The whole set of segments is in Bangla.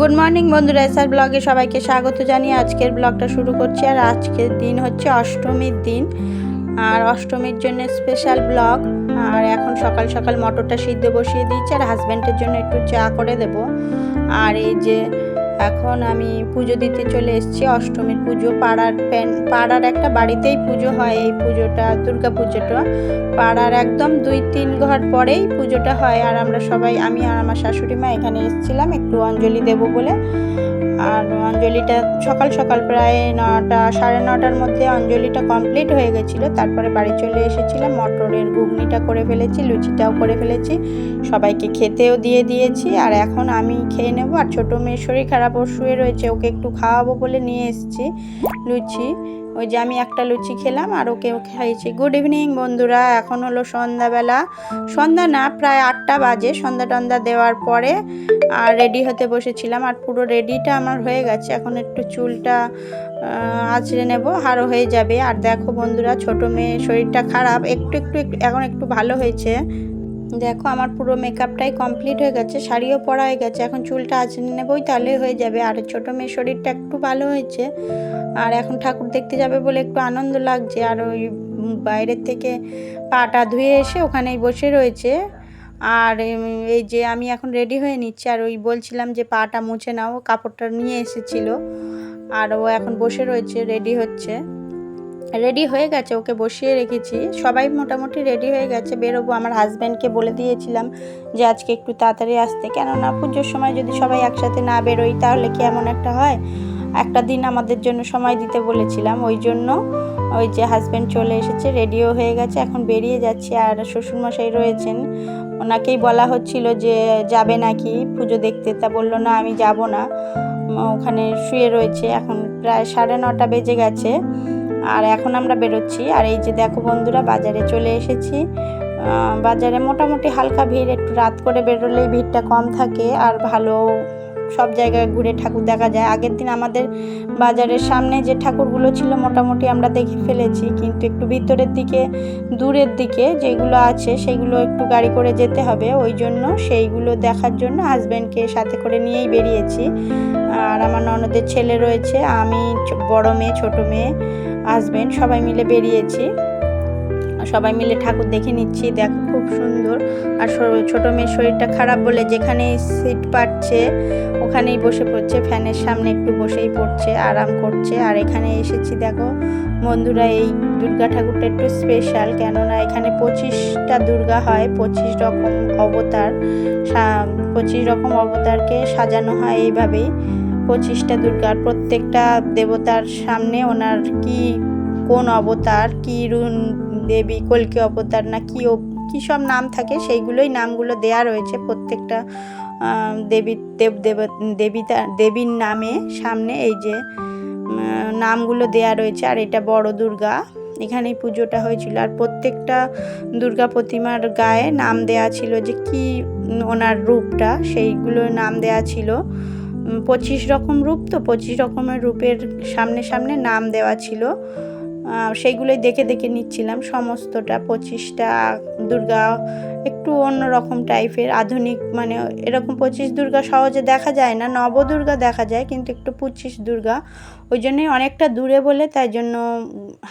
গুড মর্নিং বন্ধুরা এসআর ব্লগে সবাইকে স্বাগত জানিয়ে আজকের ব্লগটা শুরু করছি। আর আজকের দিন হচ্ছে অষ্টমীর দিন, আর অষ্টমীর জন্য স্পেশাল ব্লগ আর এখন সকাল সকাল মটরটা সিদ্ধ বসিয়ে দিয়েছি, আর হাজব্যান্ডের জন্য একটু চা করে দেব। আর এই যে এখন আমি পুজো দিতে চলে এসেছি, অষ্টমীর পুজো, পাড়ার প্যান পাড়ার একটা বাড়িতেই পুজো হয় এই পুজোটা, দুর্গা পুজোটা। পাড়ার একদম দুই তিন ঘর পরেই পুজোটা হয়, আর আমরা সবাই, আমি আর আমার শাশুড়ি মা এখানে এসেছিলাম, একটু অঞ্জলি দেব বলে। আর অঞ্জলিটা সকাল সকাল প্রায় নটা, সাড়ে নটার মধ্যে অঞ্জলিটা কমপ্লিট হয়ে গেছিল। তারপরে বাড়ি চলে এসেছিলাম, মটরের ঘুগনিটা করে ফেলেছি, লুচিটাও করে ফেলেছি, সবাইকে খেতেও দিয়ে দিয়েছি। আর এখন আমি খেয়ে নেব। আর ছোটো মেয়ের শরীর খারাপ শুয়ে রয়েছে, ওকে একটু খাওয়াবো বলে নিয়ে এসেছি। লুচি ওই যে আমি একটা লুচি খেলাম আর ওকেও খাইয়েছি। গুড ইভিনিং বন্ধুরা। এখন হলো সন্ধ্যাবেলা। সন্ধ্যা না, প্রায় আটটা বাজে। সন্ধ্যা টন্ধা দেওয়ার পরে আর রেডি হতে বসেছিলাম। আর পুরো রেডিটা আমার হয়ে গেছে। এখন একটু চুলটা আঁচড়ে নেব। আরও হয়ে যাবে। আর দেখো বন্ধুরা, ছোট মেয়ে শরীরটা খারাপ। একটু, একটু- এখন একটু ভালো হয়েছে। দেখো, আমার পুরো মেকআপটাই কমপ্লিট হয়ে গেছে, শাড়িও পরা হয়ে গেছে, এখন চুলটা আঁচড়ে নেবই তাহলে হয়ে যাবে। আর ছোটো মেয়ের শরীরটা একটু ভালো হয়েছে, আর এখন ঠাকুর দেখতে যাবে বলে একটু আনন্দ লাগছে। আর ওই বাইরের থেকে পাটা ধুয়ে এসে ওখানেই বসে রয়েছে। আর এই যে আমি এখন রেডি হয়ে নিচ্ছি, আর ওই বলছিলাম যে পাটা মুছে নাও, কাপড়টা নিয়ে এসেছিল। আর ও এখন বসে রয়েছে রেডি হচ্ছে। রেডি হয়ে গেছে, ওকে বসিয়ে রেখেছি। সবাই মোটামুটি রেডি হয়ে গেছে। বেরোবো, আমার হাজব্যান্ডকে বলে দিয়েছিলাম যে, আজকে একটু তাড়াতাড়ি আসতে। কেননা পুজোর সময় যদি সবাই একসাথে না বেরোই, তাহলে কি এমন একটা হয়? একটা দিন আমাদের জন্য সময় দিতে বলেছিলাম। ওই জন্য ওই যে হাজব্যান্ড চলে এসেছে রেডিও হয়ে গেছে। এখন বেরিয়ে যাচ্ছে আর শ্বশুরমশাই রয়েছেন। ওনাকেই বলা হচ্ছিল যে, যাবে নাকি? পুজো দেখতে। তা বলল, না, আমি যাব না। ওখানে শুয়ে রয়েছে। এখন প্রায় সাড়ে নটা বেজে গেছে। আর এখন আমরা বেরোচ্ছি। আর এই যে দেখো বন্ধুরা, বাজারে চলে এসেছি। বাজারে মোটামুটি হালকা ভিড়, একটু রাত করে বেরোলেই ভিড়টা কম থাকে। আর ভালো সব জায়গায় ঘুরে ঠাকুর দেখা যায়। আগের দিন আমাদের বাজারের সামনে যে ঠাকুরগুলো ছিল মোটামুটি আমরা দেখে ফেলেছি, কিন্তু একটু ভিতরের দিকে, দূরের দিকে যেগুলো আছে সেগুলো একটু গাড়ি করে যেতে হবে। ওই জন্য সেইগুলো দেখার জন্য হাজব্যান্ডকে সাথে করে নিয়েই বেরিয়েছি। আর আমার ননদের ছেলে রয়েছে, আমি বড় মেয়ে, ছোট মেয়ে হাজব্যান্ড সবাই মিলে বেরিয়েছি। সবাই মিলে ঠাকুর দেখে নিচ্ছি। দেখো খুব সুন্দর। আর ছোট মেয়ের শরীরটা খারাপ বলে যেখানেই সিট পাচ্ছে, ওখানেই বসে পড়ছে। ফ্যানের সামনে একটু বসেই পড়ছে, আরাম করছে। আর এখানে এসেছি, দেখো, বন্ধুরা, এই দুর্গা ঠাকুরটা একটু স্পেশাল কেননা এখানে পঁচিশটা দুর্গা হয়, পঁচিশ রকম অবতার। পঁচিশ রকম অবতারকে সাজানো হয় এইভাবেই পঁচিশটা দুর্গার প্রত্যেকটা দেবতার সামনে ওনার কি, কোন অবতার, কি দেবী, কল্কি অবতার না কি কি সব নাম থাকে, সেইগুলোই নামগুলো দেয়া রয়েছে প্রত্যেকটা দেবী, দেব দেব, দেবিতা, দেবীর নামে সামনে এই যে নামগুলো দেয়া রয়েছে। আর এটা বড় দুর্গা, এখানেই পুজোটা হয়েছিল। আর প্রত্যেকটা দুর্গা প্রতিমার গায়ে নাম দেয়া ছিল যে কি ওনার রূপটা, সেইগুলো নাম দেয়া ছিল। পঁচিশ রকম রূপ তো, পঁচিশ রকমের রূপের সামনে সামনে নাম দেওয়া ছিল। সেইগুলোই দেখে দেখে নিচ্ছিলাম। সমস্তটা, পঁচিশটা দুর্গা একটু অন্য রকম টাইপের, আধুনিক মানে এরকম পঁচিশ দুর্গা সহজে দেখা যায় না, নবদুর্গা দেখা যায়, কিন্তু একটু পঁচিশ দুর্গা। ওই জন্যই অনেকটা দূরে বলে তাই জন্য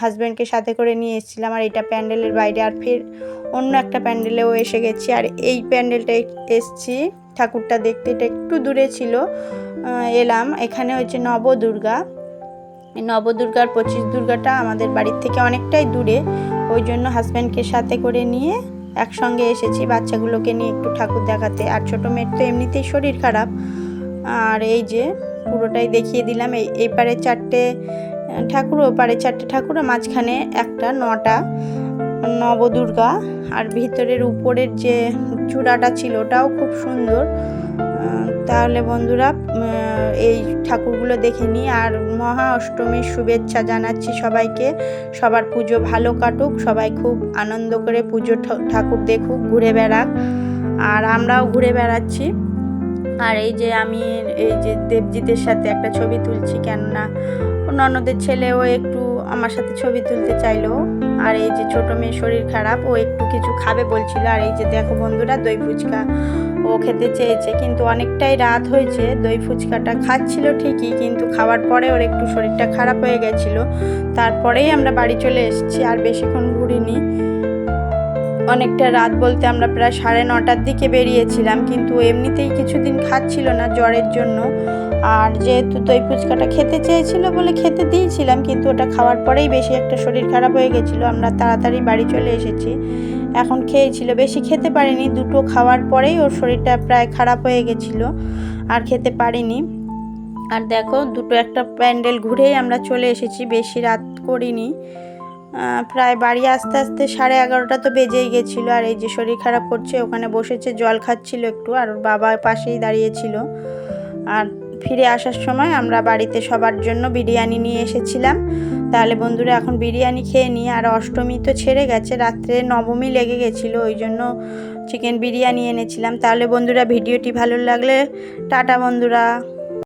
হাজব্যান্ডকে সাথে করে নিয়ে এসেছিলাম। আর এটা প্যান্ডেলের বাইরে আর ফের অন্য একটা প্যান্ডেলেও এসে গেছি। আর এই প্যান্ডেলটা এসছি, ঠাকুরটা দেখতে এটা একটু দূরে ছিল। এলাম, এখানে হচ্ছে নবদুর্গা। নবদুর্গার পঁচিশ দুর্গাটা আমাদের বাড়ির থেকে অনেকটাই দূরে। ওই জন্য হাজব্যান্ডকে সাথে করে নিয়ে একসঙ্গে এসেছি বাচ্চাগুলোকে নিয়ে একটু ঠাকুর দেখাতে। আর ছোটো মেয়ের তো এমনিতেই শরীর খারাপ। আর এই যে পুরোটাই দেখিয়ে দিলাম। এই এই পারে চারটে ঠাকুর, ও পারে চারটে ঠাকুর মাঝখানে একটা, নটা নবদুর্গা। আর ভিতরের উপরের যে চূড়াটা ছিল, ওটাও খুব সুন্দর। তাহলে বন্ধুরা এই ঠাকুরগুলো দেখে নিই আর মহা অষ্টমীর শুভেচ্ছা জানাচ্ছি সবাইকে। সবার পুজো ভালো কাটুক, সবাই খুব আনন্দ করে পুজো ঠাকুর দেখুক, ঘুরে বেড়াক। আর আমরাও ঘুরে বেড়াচ্ছি। আর এই যে আমি, এই যে দেবজিতের সাথে একটা ছবি তুলছি, কেননা ননদের ছেলেও একটু আমার সাথে ছবি তুলতে চাইলো। আর এই যে ছোট মেয়ের শরীর খারাপ, ও একটু কিছু খাবে বলছিল। আর এই যে দেখো বন্ধুরা, দই ফুচকা। ও খেতে চেয়েছে, কিন্তু অনেকটাই রাত হয়েছে। দই ফুচকাটা খাচ্ছিল ঠিকই, কিন্তু খাওয়ার পরে ওর একটু শরীরটা খারাপ হয়ে গেছিল। তারপরেই আমরা বাড়ি চলে এসেছি, আর বেশিক্ষণ ঘুরিনি। অনেকটা রাত বলতে আমরা প্রায় সাড়ে নটার দিকে বেরিয়েছিলাম, কিন্তু এমনিতেই কিছুদিন খাচ্ছিল না জ্বরের জন্য। আর যেহেতু দই ফুচকাটা খেতে চেয়েছিল বলে খেতে দিয়েছিলাম, কিন্তু ওটা খাওয়ার পরেই বেশি একটা শরীর খারাপ হয়ে গেছিল। আমরা তাড়াতাড়ি বাড়ি চলে এসেছি। এখন খেয়েছিল। বেশি খেতে পারিনি। দুটো খাওয়ার পরেই ওর শরীরটা প্রায় খারাপ হয়ে গেছিল। আর খেতে পারিনি। আর দেখো, দুটো একটা প্যান্ডেল ঘুরেই আমরা চলে এসেছি। বেশি রাত করিনি। প্রায় বাড়ি আসতে আসতে সাড়ে এগারোটা তো বেজেই গেছিল। আর এই যে শরীর খারাপ করছে, ওখানে বসেছে, জল খাচ্ছিল একটু। আর ওর বাবা পাশেই দাঁড়িয়েছিল আর ফিরে আসার সময় আমরা বাড়িতে সবার জন্য বিরিয়ানি নিয়ে এসেছিলাম। তাহলে বন্ধুরা, এখন বিরিয়ানি খেয়ে নিয়ে আর অষ্টমী তো ছেড়ে গেছে, রাত্রে নবমী লেগে গেছিল, ওই জন্য চিকেন বিরিয়ানি এনেছিলাম। তাহলে বন্ধুরা, ভিডিওটি ভালো লাগলে টাটা বন্ধুরা।